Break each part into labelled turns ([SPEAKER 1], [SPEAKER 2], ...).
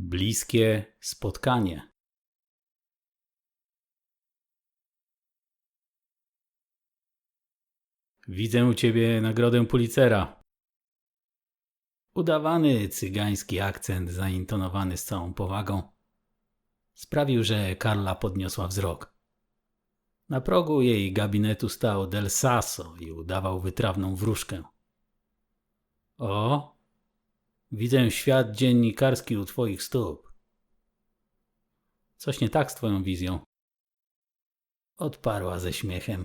[SPEAKER 1] Bliskie spotkanie. Widzę u ciebie nagrodę Pulitzera. Udawany cygański akcent, zaintonowany z całą powagą, sprawił, że Karla podniosła wzrok. Na progu jej gabinetu stał Del Sasso i udawał wytrawną wróżkę. O, widzę świat dziennikarski u twoich stóp. Coś nie tak z twoją wizją. Odparła ze śmiechem.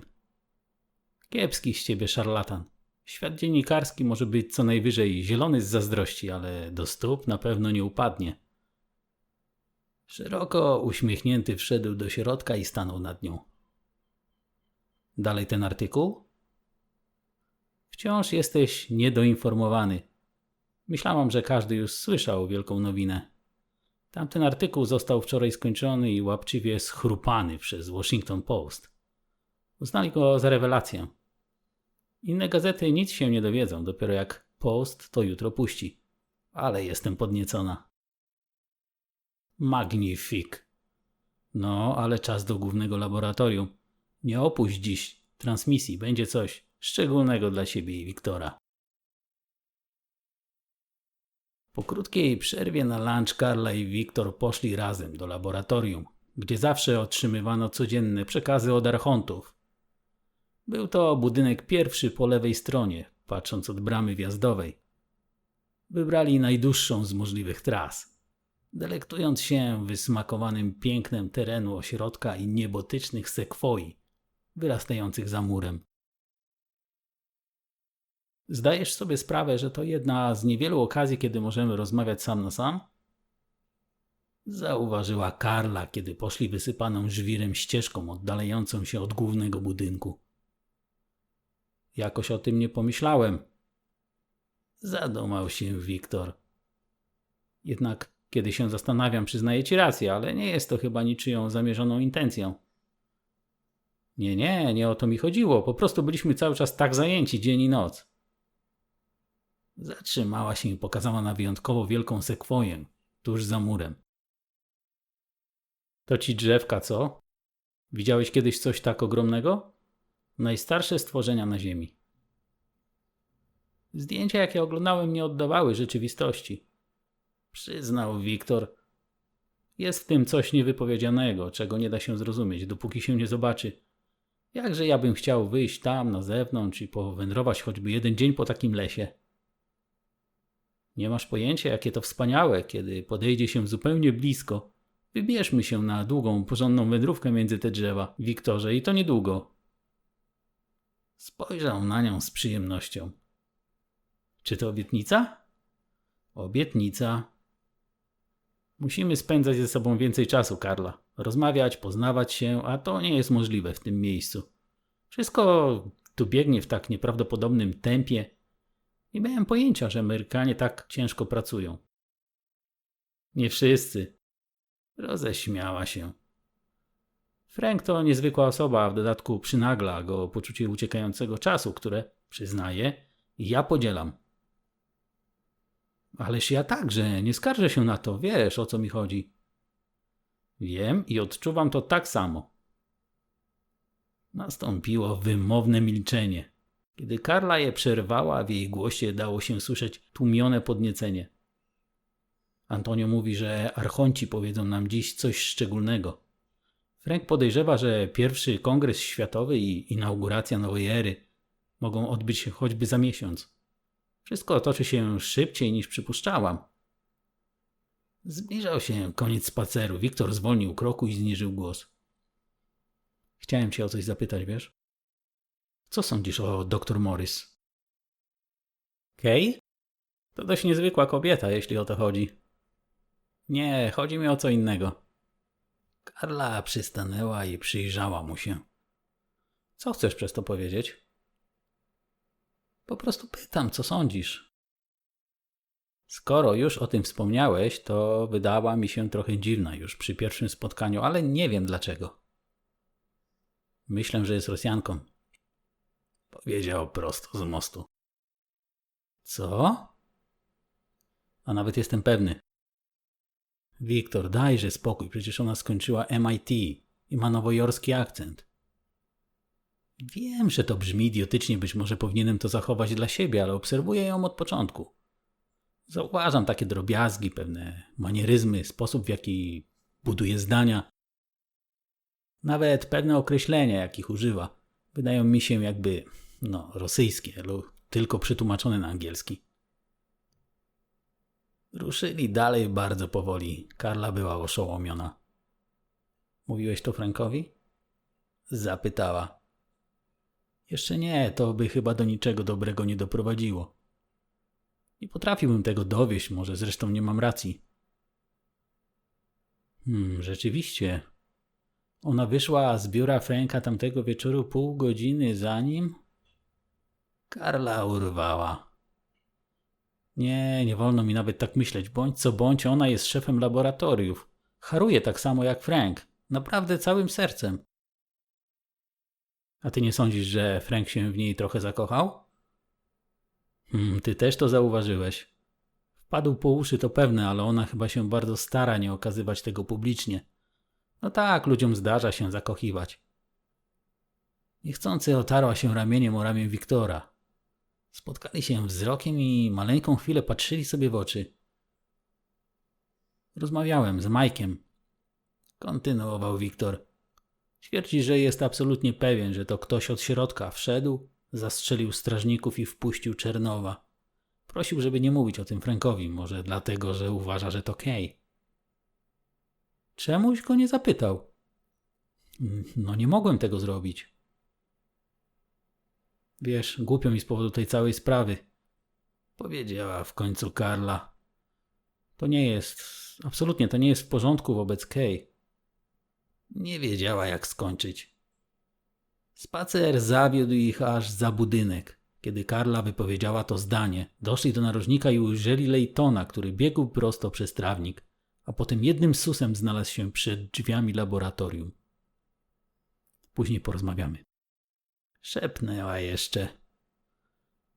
[SPEAKER 1] Kiepski z ciebie szarlatan. Świat dziennikarski może być co najwyżej zielony z zazdrości, ale do stóp na pewno nie upadnie. Szeroko uśmiechnięty wszedł do środka i stanął nad nią. Dalej ten artykuł? Wciąż jesteś niedoinformowany. Myślałam, że każdy już słyszał wielką nowinę. Tamten artykuł został wczoraj skończony i łapczywie schrupany przez Washington Post. Uznali go za rewelację. Inne gazety nic się nie dowiedzą, dopiero jak Post to jutro puści. Ale jestem podniecona. Magnifik. No, ale czas do głównego laboratorium. Nie opuść dziś transmisji, będzie coś szczególnego dla siebie i Wiktora. Po krótkiej przerwie na lunch Karla i Wiktor poszli razem do laboratorium, gdzie zawsze otrzymywano codzienne przekazy od archontów. Był to budynek pierwszy po lewej stronie, patrząc od bramy wjazdowej. Wybrali najdłuższą z możliwych tras. Delektując się wysmakowanym pięknem terenu ośrodka i niebotycznych sekwoi, wyrastających za murem. Zdajesz sobie sprawę, że to jedna z niewielu okazji, kiedy możemy rozmawiać sam na sam? Zauważyła Karla, kiedy poszli wysypaną żwirem ścieżką oddalającą się od głównego budynku. Jakoś o tym nie pomyślałem. Zadumał się Wiktor. Jednak, kiedy się zastanawiam, przyznaję ci rację, ale nie jest to chyba niczyją zamierzoną intencją. Nie, nie, nie o to mi chodziło. Po prostu byliśmy cały czas tak zajęci dzień i noc. Zatrzymała się i pokazała na wyjątkowo wielką sekwoję, tuż za murem. To ci drzewka, co? Widziałeś kiedyś coś tak ogromnego? Najstarsze stworzenia na Ziemi. Zdjęcia, jakie oglądałem, nie oddawały rzeczywistości. Przyznał Wiktor. Jest w tym coś niewypowiedzianego, czego nie da się zrozumieć, dopóki się nie zobaczy. Jakże ja bym chciał wyjść tam na zewnątrz i powędrować choćby jeden dzień po takim lesie. Nie masz pojęcia, jakie to wspaniałe, kiedy podejdzie się zupełnie blisko. Wybierzmy się na długą, porządną wędrówkę między te drzewa, Wiktorze, i to niedługo. Spojrzał na nią z przyjemnością. Czy to obietnica? Obietnica. Musimy spędzać ze sobą więcej czasu, Karla. Rozmawiać, poznawać się, a to nie jest możliwe w tym miejscu. Wszystko tu biegnie w tak nieprawdopodobnym tempie. Nie miałem pojęcia, że Amerykanie tak ciężko pracują. Nie wszyscy. Roześmiała się. Frank to niezwykła osoba, w dodatku przynagla go poczucie uciekającego czasu, które, przyznaję, ja podzielam. Ależ ja także, nie skarżę się na to, wiesz o co mi chodzi. Wiem i odczuwam to tak samo. Nastąpiło wymowne milczenie. Kiedy Karla je przerwała, w jej głosie dało się słyszeć tłumione podniecenie. Antonio mówi, że archonci powiedzą nam dziś coś szczególnego. Frank podejrzewa, że pierwszy kongres światowy i inauguracja nowej ery mogą odbyć się choćby za miesiąc. Wszystko toczy się szybciej niż przypuszczałam. Zbliżał się koniec spaceru. Wiktor zwolnił kroku i zniżył głos. Chciałem cię o coś zapytać, wiesz? Co sądzisz o dr Morris? Kay? To dość niezwykła kobieta, jeśli o to chodzi. Nie, chodzi mi o co innego. Karla przystanęła i przyjrzała mu się. Co chcesz przez to powiedzieć? Po prostu pytam, co sądzisz. Skoro już o tym wspomniałeś, to wydała mi się trochę dziwna już przy pierwszym spotkaniu, ale nie wiem dlaczego. Myślę, że jest Rosjanką. Powiedział prosto z mostu. Co? A nawet jestem pewny. Wiktor, dajże spokój, przecież ona skończyła MIT i ma nowojorski akcent. Wiem, że to brzmi idiotycznie, być może powinienem to zachować dla siebie, ale obserwuję ją od początku. Zauważam takie drobiazgi, pewne manieryzmy, sposób w jaki buduje zdania. Nawet pewne określenia, jakich używa, wydają mi się jakby, no, rosyjskie lub tylko przetłumaczone na angielski. Ruszyli dalej bardzo powoli. Karla była oszołomiona. Mówiłeś to Frankowi? Zapytała. Jeszcze nie, to by chyba do niczego dobrego nie doprowadziło. Nie potrafiłbym tego dowieść, może zresztą nie mam racji. Hmm, rzeczywiście. Ona wyszła z biura Franka tamtego wieczoru pół godziny zanim. Karla urwała. Nie, nie wolno mi nawet tak myśleć. Bądź co bądź, ona jest szefem laboratoriów. Haruje tak samo jak Frank. Naprawdę całym sercem. A ty nie sądzisz, że Frank się w niej trochę zakochał? Hmm, ty też to zauważyłeś. Wpadł po uszy, to pewne, ale ona chyba się bardzo stara nie okazywać tego publicznie. No tak, ludziom zdarza się zakochiwać. Niechcący otarła się ramieniem o ramię Wiktora. Spotkali się wzrokiem i maleńką chwilę patrzyli sobie w oczy. Rozmawiałem z Majkiem. Kontynuował Wiktor. Twierdzi, że jest absolutnie pewien, że to ktoś od środka wszedł, zastrzelił strażników i wpuścił Czernowa. Prosił, żeby nie mówić o tym Frankowi, może dlatego, że uważa, że to Kay. Czemuś go nie zapytał? No nie mogłem tego zrobić. Wiesz, głupio mi z powodu tej całej sprawy. Powiedziała w końcu Karla. To nie jest, absolutnie to nie jest w porządku wobec Kay. Nie wiedziała jak skończyć. Spacer zawiódł ich aż za budynek. Kiedy Karla wypowiedziała to zdanie, doszli do narożnika i ujrzeli Lejtona, który biegł prosto przez trawnik, a potem jednym susem znalazł się przed drzwiami laboratorium. Później porozmawiamy. Szepnęła jeszcze.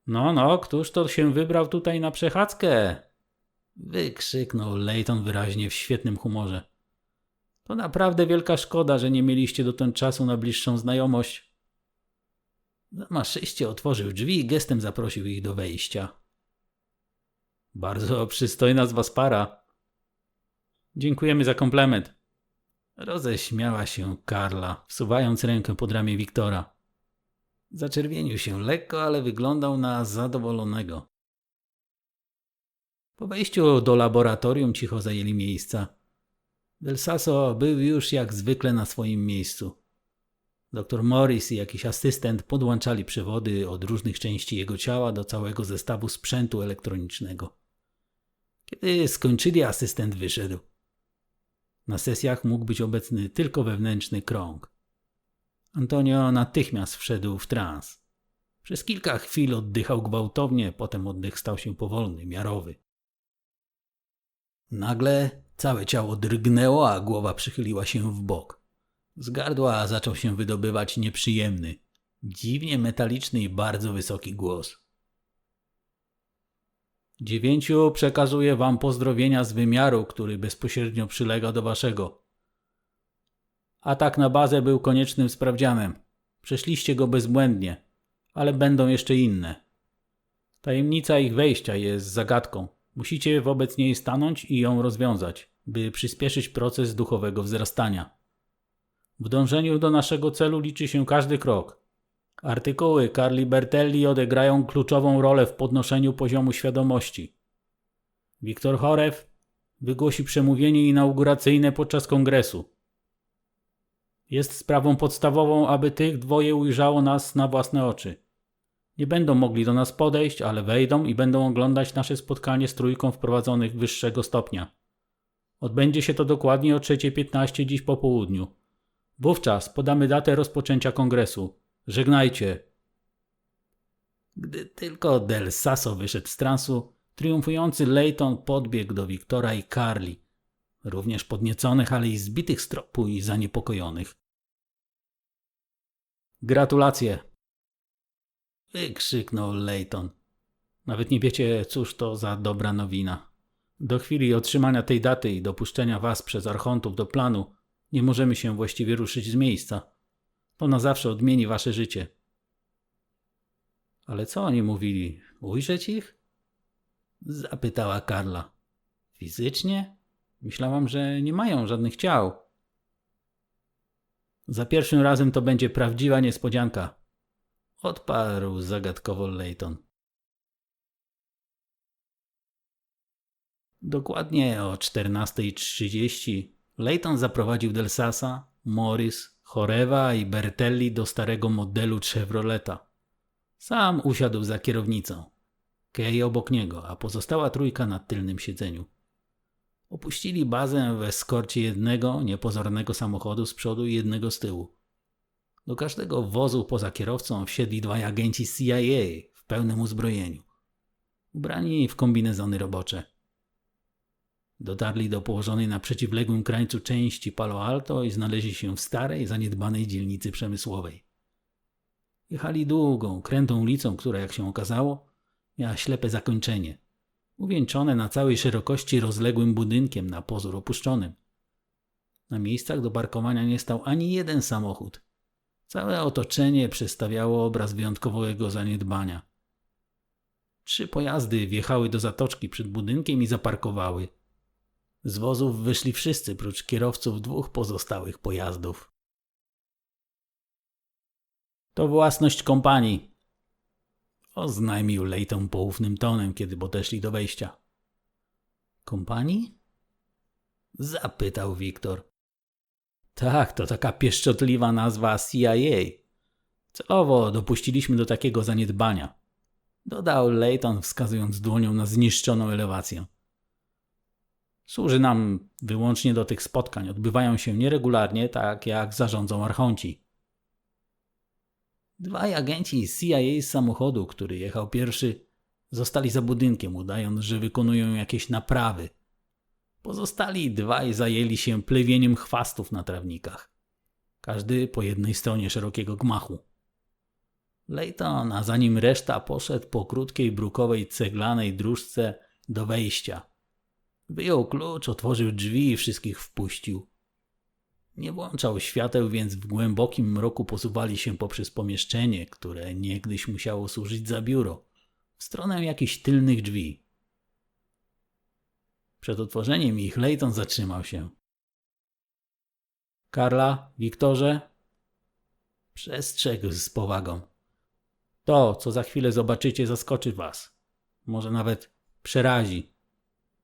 [SPEAKER 1] No, no, któż to się wybrał tutaj na przechadzkę? Wykrzyknął Leighton wyraźnie w świetnym humorze. To naprawdę wielka szkoda, że nie mieliście dotąd czasu na bliższą znajomość. Zamaszyście otworzył drzwi i gestem zaprosił ich do wejścia. Bardzo przystojna z was para. Dziękujemy za komplement. Roześmiała się Karla, wsuwając rękę pod ramię Wiktora. Zaczerwienił się lekko, ale wyglądał na zadowolonego. Po wejściu do laboratorium cicho zajęli miejsca. Del Sasso był już jak zwykle na swoim miejscu. Dr Morris i jakiś asystent podłączali przewody od różnych części jego ciała do całego zestawu sprzętu elektronicznego. Kiedy skończyli, asystent wyszedł. Na sesjach mógł być obecny tylko wewnętrzny krąg. Antonio natychmiast wszedł w trans. Przez kilka chwil oddychał gwałtownie, potem oddech stał się powolny, miarowy. Nagle całe ciało drgnęło, a głowa przychyliła się w bok. Z gardła zaczął się wydobywać nieprzyjemny, dziwnie metaliczny i bardzo wysoki głos. Dziewięciu przekazuje wam pozdrowienia z wymiaru, który bezpośrednio przylega do waszego. Atak na bazę był koniecznym sprawdzianem. Przeszliście go bezbłędnie, ale będą jeszcze inne. Tajemnica ich wejścia jest zagadką. Musicie wobec niej stanąć i ją rozwiązać, by przyspieszyć proces duchowego wzrastania. W dążeniu do naszego celu liczy się każdy krok. Artykuły Carli Bertelli odegrają kluczową rolę w podnoszeniu poziomu świadomości. Wiktor Chorew wygłosi przemówienie inauguracyjne podczas kongresu. Jest sprawą podstawową, aby tych dwoje ujrzało nas na własne oczy. Nie będą mogli do nas podejść, ale wejdą i będą oglądać nasze spotkanie z trójką wprowadzonych wyższego stopnia. Odbędzie się to dokładnie o 3.15 dziś po południu. Wówczas podamy datę rozpoczęcia kongresu. Żegnajcie. Gdy tylko Del Sasso wyszedł z transu, triumfujący Leighton podbiegł do Wiktora i Carli, również podnieconych, ale i zbitych z tropu i zaniepokojonych. Gratulacje! Wykrzyknął Leighton. Nawet nie wiecie, cóż to za dobra nowina. Do chwili otrzymania tej daty i dopuszczenia was przez archontów do planu nie możemy się właściwie ruszyć z miejsca. To na zawsze odmieni wasze życie. Ale co oni mówili? Ujrzeć ich? Zapytała Karla. Fizycznie? Myślałam, że nie mają żadnych ciał. Za pierwszym razem to będzie prawdziwa niespodzianka. Odparł zagadkowo Leighton. Dokładnie o 14.30 Leighton zaprowadził Delsasa, Morris, Chorewa i Bertelli do starego modelu Chevroleta. Sam usiadł za kierownicą. Kej obok niego, a pozostała trójka na tylnym siedzeniu. Opuścili bazę w eskorcie jednego niepozornego samochodu z przodu i jednego z tyłu. Do każdego wozu poza kierowcą wsiedli dwaj agenci CIA w pełnym uzbrojeniu. Ubrani w kombinezony robocze. Dotarli do położonej na przeciwległym krańcu części Palo Alto i znaleźli się w starej, zaniedbanej dzielnicy przemysłowej. Jechali długą, krętą ulicą, która, jak się okazało, miała ślepe zakończenie, uwieńczone na całej szerokości rozległym budynkiem na pozór opuszczonym. Na miejscach do parkowania nie stał ani jeden samochód. Całe otoczenie przedstawiało obraz wyjątkowego zaniedbania. Trzy pojazdy wjechały do zatoczki przed budynkiem i zaparkowały. Z wozów wyszli wszyscy, prócz kierowców dwóch pozostałych pojazdów. To własność kompanii, oznajmił Leighton poufnym tonem, kiedy podeszli do wejścia. Kompanii? Zapytał Wiktor. Tak, to taka pieszczotliwa nazwa CIA. Celowo dopuściliśmy do takiego zaniedbania. Dodał Leighton, wskazując dłonią na zniszczoną elewację. Służy nam wyłącznie do tych spotkań. Odbywają się nieregularnie, tak jak zarządzą archonci. Dwaj agenci CIA z samochodu, który jechał pierwszy, zostali za budynkiem, udając, że wykonują jakieś naprawy. Pozostali dwaj zajęli się plewieniem chwastów na trawnikach. Każdy po jednej stronie szerokiego gmachu. Leighton, a za nim reszta poszedł po krótkiej brukowej ceglanej dróżce do wejścia. Wyjął klucz, otworzył drzwi i wszystkich wpuścił. Nie włączał świateł, więc w głębokim mroku posuwali się poprzez pomieszczenie, które niegdyś musiało służyć za biuro, w stronę jakichś tylnych drzwi. Przed otworzeniem ich Leighton zatrzymał się. Karla, Wiktorze? Przestrzegł z powagą. To, co za chwilę zobaczycie, zaskoczy was. Może nawet przerazi.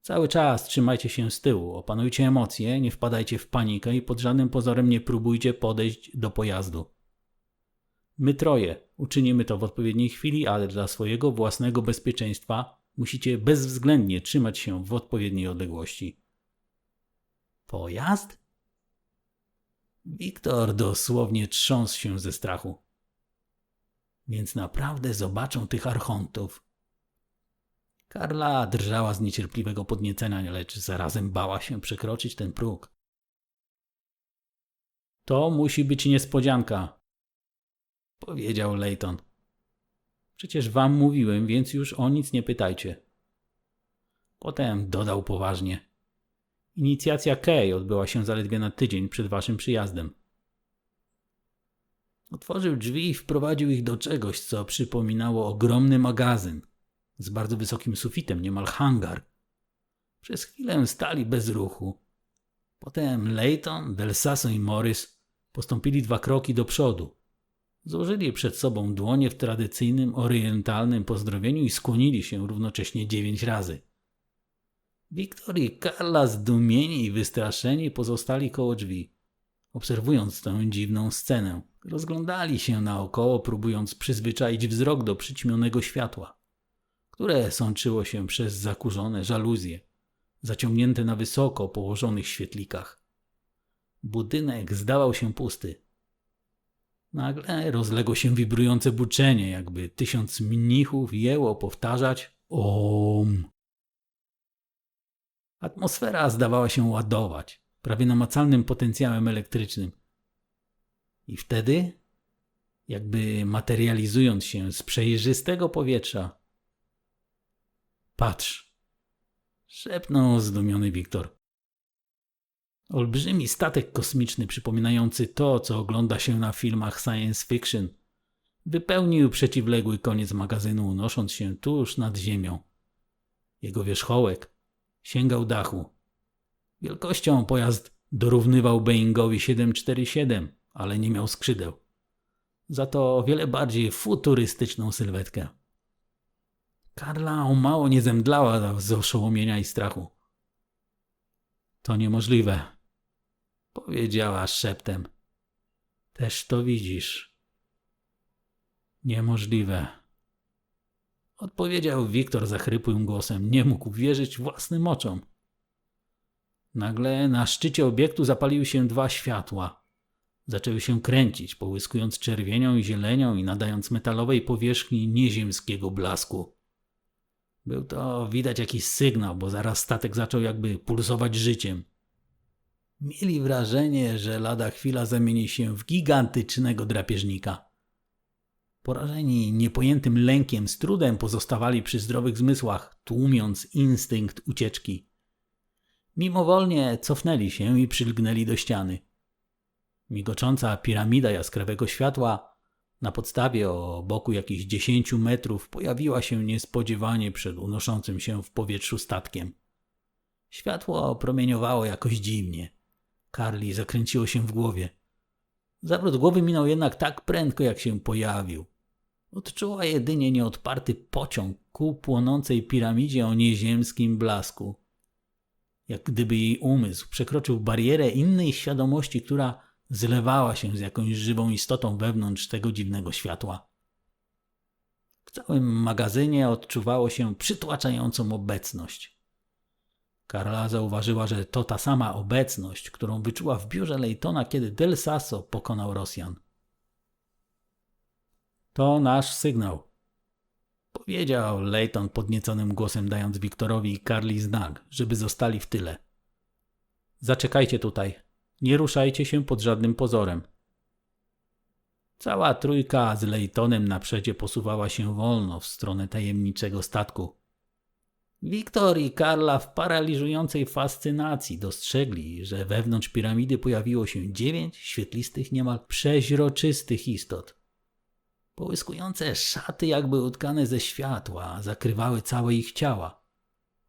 [SPEAKER 1] Cały czas trzymajcie się z tyłu, opanujcie emocje, nie wpadajcie w panikę i pod żadnym pozorem nie próbujcie podejść do pojazdu. My troje uczynimy to w odpowiedniej chwili, ale dla swojego własnego bezpieczeństwa musicie bezwzględnie trzymać się w odpowiedniej odległości. Pojazd? Wiktor dosłownie trząsł się ze strachu. Więc naprawdę zobaczą tych archontów. Karla drżała z niecierpliwego podniecenia, lecz zarazem bała się przekroczyć ten próg. To musi być niespodzianka, powiedział Leighton. Przecież wam mówiłem, więc już o nic nie pytajcie. Potem dodał poważnie. Inicjacja Kay odbyła się zaledwie na tydzień przed waszym przyjazdem. Otworzył drzwi i wprowadził ich do czegoś, co przypominało ogromny magazyn – z bardzo wysokim sufitem, niemal hangar. Przez chwilę stali bez ruchu. Potem Leighton, Del Sasso i Morris postąpili dwa kroki do przodu. Złożyli przed sobą dłonie w tradycyjnym, orientalnym pozdrowieniu i skłonili się równocześnie dziewięć razy. Wiktor i Karla zdumieni i wystraszeni pozostali koło drzwi, obserwując tę dziwną scenę. Rozglądali się naokoło, próbując przyzwyczaić wzrok do przyćmionego światła które sączyło się przez zakurzone żaluzje, zaciągnięte na wysoko położonych świetlikach. Budynek zdawał się pusty. Nagle rozległo się wibrujące buczenie, jakby tysiąc mnichów jęło powtarzać OM. Atmosfera zdawała się ładować, prawie namacalnym potencjałem elektrycznym. I wtedy, jakby materializując się z przejrzystego powietrza, Patrz. Szepnął zdumiony Wiktor. Olbrzymi statek kosmiczny przypominający to, co ogląda się na filmach science fiction, wypełnił przeciwległy koniec magazynu, unosząc się tuż nad ziemią. Jego wierzchołek sięgał dachu. Wielkością pojazd dorównywał Boeingowi 747, ale nie miał skrzydeł. Za to o wiele bardziej futurystyczną sylwetkę. Karla o mało nie zemdlała z oszołomienia i strachu. To niemożliwe, powiedziała szeptem. Też to widzisz. Niemożliwe. Odpowiedział Wiktor zachrypłym głosem. Nie mógł wierzyć własnym oczom. Nagle na szczycie obiektu zapaliły się dwa światła. Zaczęły się kręcić, połyskując czerwienią i zielenią i nadając metalowej powierzchni nieziemskiego blasku. Był to widać jakiś sygnał, bo zaraz statek zaczął jakby pulsować życiem. Mieli wrażenie, że lada chwila zamieni się w gigantycznego drapieżnika. Porażeni niepojętym lękiem z trudem pozostawali przy zdrowych zmysłach, tłumiąc instynkt ucieczki. Mimowolnie cofnęli się i przylgnęli do ściany. Migocząca piramida jaskrawego światła na podstawie o boku jakichś dziesięciu metrów pojawiła się niespodziewanie przed unoszącym się w powietrzu statkiem. Światło promieniowało jakoś dziwnie. Karli zakręciło się w głowie. Zawrót głowy minął jednak tak prędko, jak się pojawił. Odczuła jedynie nieodparty pociąg ku płonącej piramidzie o nieziemskim blasku. Jak gdyby jej umysł przekroczył barierę innej świadomości, która zlewała się z jakąś żywą istotą wewnątrz tego dziwnego światła. W całym magazynie odczuwało się przytłaczającą obecność. Karla zauważyła, że to ta sama obecność, którą wyczuła w biurze Lejtona, kiedy Del Sasso pokonał Rosjan. To nasz sygnał. Powiedział Leighton podnieconym głosem, dając Wiktorowi i Karli znak, żeby zostali w tyle. Zaczekajcie tutaj. Nie ruszajcie się pod żadnym pozorem. Cała trójka z Leightonem na przedzie posuwała się wolno w stronę tajemniczego statku. Wiktor i Karla w paraliżującej fascynacji dostrzegli, że wewnątrz piramidy pojawiło się dziewięć świetlistych, niemal przeźroczystych istot. Połyskujące szaty, jakby utkane ze światła, zakrywały całe ich ciała.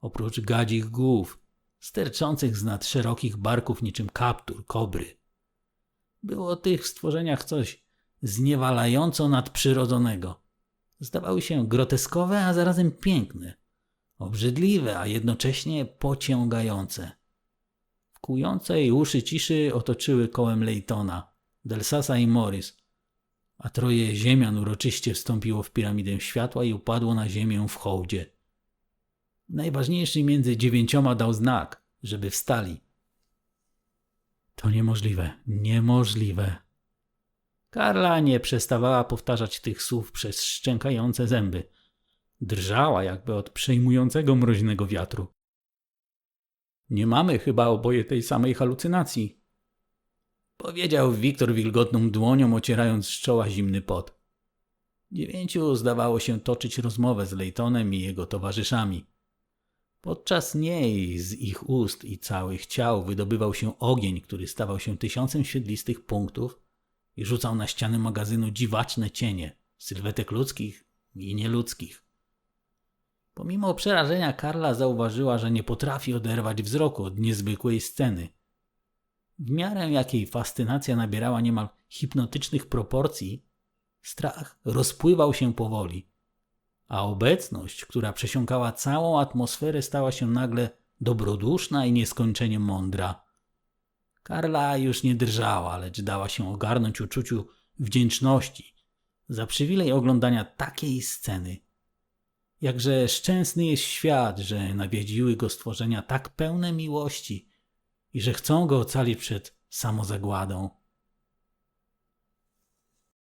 [SPEAKER 1] Oprócz gadzich głów, sterczących z nad szerokich barków niczym kaptur, kobry. Było tych w stworzeniach coś zniewalająco nadprzyrodzonego. Zdawały się groteskowe, a zarazem piękne, obrzydliwe, a jednocześnie pociągające. W kującej uszy ciszy otoczyły kołem Leitona, Delsasa i Morris – a troje ziemian uroczyście wstąpiło w piramidę światła i upadło na ziemię w hołdzie. Najważniejszy między dziewięcioma dał znak, żeby wstali. To niemożliwe, niemożliwe. Karla nie przestawała powtarzać tych słów przez szczękające zęby. Drżała jakby od przejmującego mroźnego wiatru. Nie mamy chyba oboje tej samej halucynacji, Powiedział Wiktor wilgotną dłonią, ocierając z czoła zimny pot. Dziewięciu zdawało się toczyć rozmowę z Lejtonem i jego towarzyszami. Podczas niej z ich ust i całych ciał wydobywał się ogień, który stawał się tysiącem świetlistych punktów i rzucał na ściany magazynu dziwaczne cienie, sylwetek ludzkich i nieludzkich. Pomimo przerażenia Karla zauważyła, że nie potrafi oderwać wzroku od niezwykłej sceny – w miarę jakiej fascynacja nabierała niemal hipnotycznych proporcji, strach rozpływał się powoli, a obecność, która przesiąkała całą atmosferę, stała się nagle dobroduszna i nieskończenie mądra. Karla już nie drżała, lecz dała się ogarnąć uczuciu wdzięczności za przywilej oglądania takiej sceny. Jakże szczęsny jest świat, że nawiedziły go stworzenia tak pełne miłości – i że chcą go ocalić przed samozagładą.